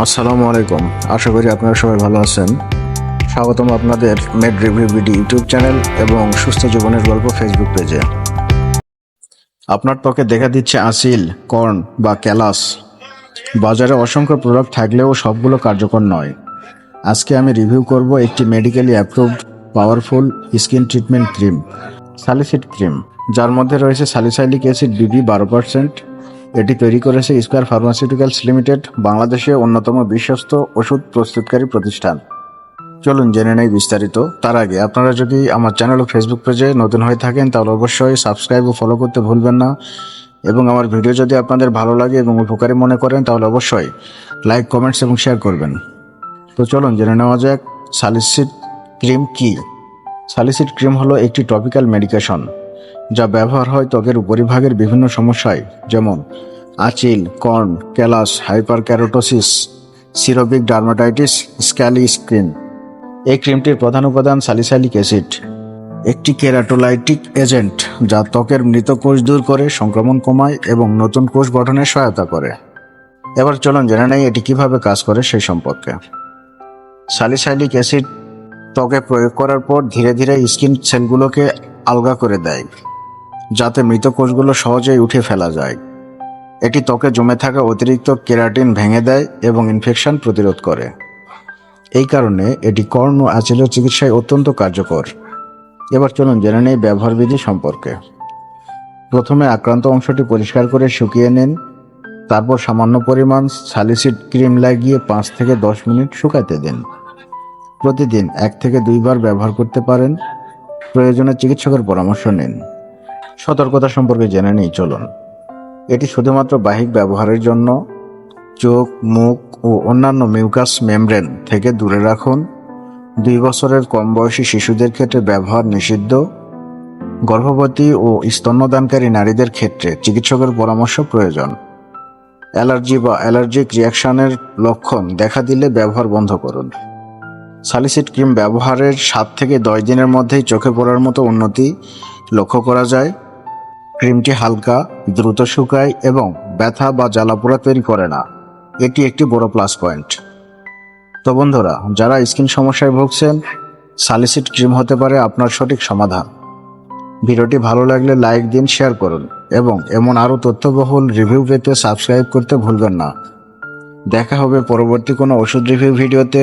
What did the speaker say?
আসসালামু আলাইকুম। আশা করি আপনারা সবাই ভালো আছেন। স্বাগতম আপনাদের Med Review BD YouTube channel এবং সুস্থ জীবনের গল্প ফেসবুক পেজে। আপনার ত্বকে দেখা দিচ্ছে আসিল কর্ন বা ক্যালাস। বাজারে অসংখ্য প্রোডাক্ট থাকলেও সবগুলো কার্যকর নয়। আজকে আমি রিভিউ করব একটি medically approved powerful skin treatment cream Salicid cream যার মধ্যে রয়েছে সালিসাইলিক অ্যাসিড বিবি বারো পার্সেন্ট এটি তৈরি করেছে স্কোয়ার ফার্মাসিউটিক্যালস লিমিটেড বাংলাদেশে অন্যতম বিশ্বস্ত ওষুধ প্রস্তুতকারী প্রতিষ্ঠান। চলুন জেনে নেই বিস্তারিত। তার আগে আপনারা যদি আমার চ্যানেল ও ফেসবুক পেজে নতুন হয়ে থাকেন, তাহলে অবশ্যই সাবস্ক্রাইব ও ফলো করতে ভুলবেন না। এবং আমার ভিডিও যদি আপনাদের ভালো লাগে এবং উপকারী মনে করেন, তাহলে অবশ্যই লাইক কমেন্টস এবং শেয়ার করবেন। তো চলুন জেনে নেওয়া যাক সালিসিড ক্রিম কি? সালিসিড ক্রিম হলো একটি টপিক্যাল মেডিকেশন যা ব্যবহার হয় ত্বকের উপরিভাগের বিভিন্ন সমস্যায়, যেমন আচিল corn callus hyperkeratosis seborrheic dermatitis, scaly screen. এই ক্রিমটির প্রধান উপাদান সালিসাইলিক অ্যাসিড। একটি কেরাটোলাইটিক এজেন্ট যা ত্বকের মৃত কোষ দূর করে, সংক্রমণ কমায় এবং নতুন কোষ গঠনে সহায়তা করে। এবার চলুন জেনে নেই এটি কীভাবে কাজ করে সেই সম্পর্কে। সালিসাইলিক অ্যাসিড ত্বকে প্রয়োগ করার পর ধীরে ধীরে স্কিন সেলগুলোকে আলগা করে দেয়, যাতে মৃত কোষগুলো সহজেই উঠে ফেলা যায়। এটি ত্বকে জমে থাকা অতিরিক্ত কেরাটিন ভেঙে দেয় এবং ইনফেকশন প্রতিরোধ করে। এই কারণে এটি কর্ণ ও আঁচিলের চিকিৎসায় অত্যন্ত কার্যকর। এবার চলুন জেনে নেই ব্যবহার বিধি সম্পর্কে। প্রথমে আক্রান্ত অংশটি পরিষ্কার করে শুকিয়ে নিন, তারপর সামান্য পরিমাণ সালিসিড ক্রিম লাগিয়ে পাঁচ থেকে দশ মিনিট শুকাতে দিন। প্রতিদিন এক থেকে দুইবার ব্যবহার করতে পারেন। প্রয়োজনে চিকিৎসকের পরামর্শ নিন। সতর্কতা সম্পর্কে জেনে নিই, চলুন। এটি শুধুমাত্র বাহিক ব্যবহারের জন্য। চোখ, মুখ ও অন্যান্য মিউকাস মেমব্রেন থেকে দূরে রাখুন। দুই বছরের কম বয়সী শিশুদের ক্ষেত্রে ব্যবহার নিষিদ্ধ। গর্ভবতী ও স্তন্যদানকারী নারীদের ক্ষেত্রে চিকিৎসকের পরামর্শ প্রয়োজন। অ্যালার্জি বা অ্যালার্জিক রিয়াকশনের লক্ষণ দেখা দিলে ব্যবহার বন্ধ করুন। সালিসিড ক্রিম ব্যবহারের সাত থেকে দশ দিনের মধ্যেই চোখে পড়ার মতো উন্নতি লক্ষ্য করা যায়। ক্রিমটি হালকা, দ্রুত শুকায় এবং ব্যথা বা জ্বালাপোড়া তৈরি করে না। এটি একটি বড় প্লাস পয়েন্ট তো বন্ধুরা, যারা স্কিন সমস্যায় ভুগছেন সালিসিড ক্রিম হতে পারে আপনার সঠিক সমাধান। ভিডিওটি ভালো লাগলে লাইক দিন শেয়ার করুন এবং এমন আরও তথ্যবহুল রিভিউ পেতে সাবস্ক্রাইব করতে ভুলবেন না। দেখা হবে পরবর্তী কোনো ওষুধ রিভিউ ভিডিওতে।